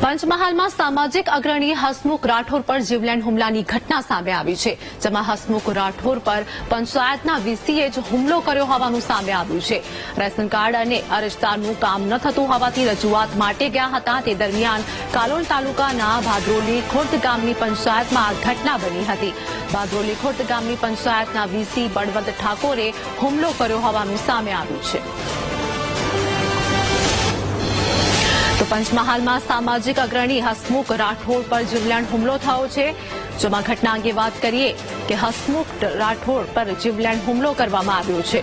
પંચમહાલમાં સામાજિક અગ્રણી હસમુખ રાઠોર પર જીવલેણ હુમલાની ઘટના સામે આવી છે, જેમાં હસમુખ રાઠોર પર પંચાયતના વીસીએ જ હુમલો કર્યો હોવાનું સામે આવ્યું છે. રેશન કાર્ડ અને અરજદારનું કામ ન થતું હોવાથી રજૂઆત માટે ગયા હતા. તે દરમિયાન કાલોલ તાલુકાના ભાદરોલી ખુર્દ ગામની પંચાયતમાં આ ઘટના બની હતી. ભાદરોલી ખુર્દ ગામની પંચાયતના વીસી બળવંત ઠાકોરે હુમલો કર્યો હોવાનું સામે આવ્યું છે. તો પંચમહાલમાં સામાજિક અગ્રણી હસમુખ રાઠોડ પર જીવલેણ હુમલો થયો છે. જેમાં ઘટના અંગે વાત કરીએ કે હસમુખ રાઠોડ પર જીવલેણ હુમલો કરવામાં આવ્યો છે.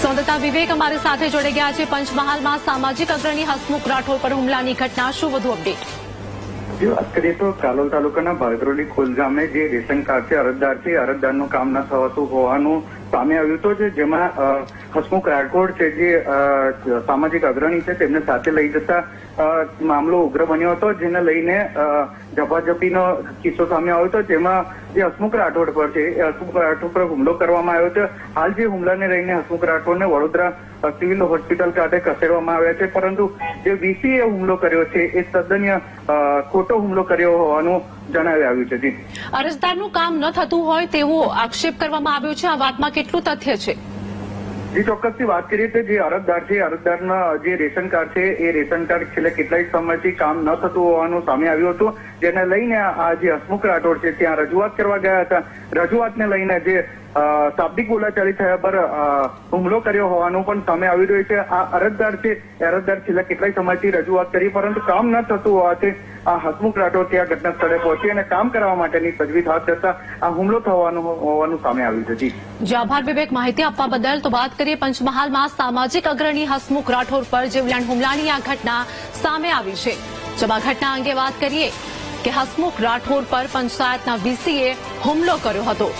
સંવાદદાતા વિવેક અમારી સાથે જોડાઈ ગયા છે. પંચમહાલમાં સામાજિક અગ્રણી હસમુખ રાઠોડ પર હુમલાની ઘટના શું વધુ અપડેટ? જે વાત કરીએ તો કાલોલ તાલુકાના ભાદરોલી ખોલ ગામે જે રેશન કાર્ડ છે અરજદાર છે અરજદારનું કામ ન થવાતું હોવાનું સામે આવ્યું હતું જેમાં હસમુખ રાઠોડ છે જે સામાજિક અગ્રણી છે, તેમને સાથે લઈ જતા મામલો ઉગ્ર બન્યો હતો, જેને લઈને ઝપાઝપીનો કિસ્સો સામે આવ્યો હતો, જેમાં જે હસમુખ રાઠોડ પર છે, એ હસમુખ રાઠોડ પર હુમલો કરવામાં આવ્યો છે. હાલ જે હુમલાને લઈને હસમુખ રાઠોડને વડોદરા સિવિલ હોસ્પિટલ ખાતે ખસેડવામાં આવ્યા છે, પરંતુ જે વીસીએ હુમલો કર્યો છે, એ તદ્દન ખોટો હુમલો કર્યો હોવાનું જણાવી આવ્યું છે. અરજદારનું કામ ન થતું હોય તેવો આક્ષેપ કરવામાં આવ્યો છે. આ વાતમાં કેટલું તથ્ય છે? જે, ચોક્કસથી વાત કરીએ તો જે અરજદાર છે અરજદારના જે રેશન કાર્ડ છે, એ રેશન કાર્ડ છેલ્લા કેટલાય સમયથી કામ ન થતું હોવાનું સામે આવ્યું હતું. જેને લઈને આ જે હસમુખ રાઠોડ છે, ત્યાં રજૂઆત કરવા ગયા હતા. રજૂઆતને લઈને જે શાબ્દિક બોલાચાલી થયા પર હુમલો કર્યો હોવાનું પણ સામે આવી રહ્યું છે. આ અરજદાર છે અરજદાર છેલ્લા કેટલાય સમયથી રજૂઆત કરી, પરંતુ કામ ન થતું હોવાથી આ હસમુખ રાઠોડ ત્યાં ઘટના સ્થળે પહોંચી અને કામ કરવા માટેની તજવીજ હાથ ધરતા આ હુમલો થવાનું હોવાનું સામે આવ્યું છે. જી. આભાર વિવેક. માહિતી આપવા બદલ તો વાત કરીએ પંચમહાલમાં સામાજિક અગ્રણી હસમુખ રાઠોડ પર જીવલેણ હુમલાની આ ઘટના સામે આવી છે. જેમાં ઘટના અંગે વાત કરીએ કે હસમુખ રાઠોડ પર પંચાયતના વીસીએ હુમલો કર્યો હતો.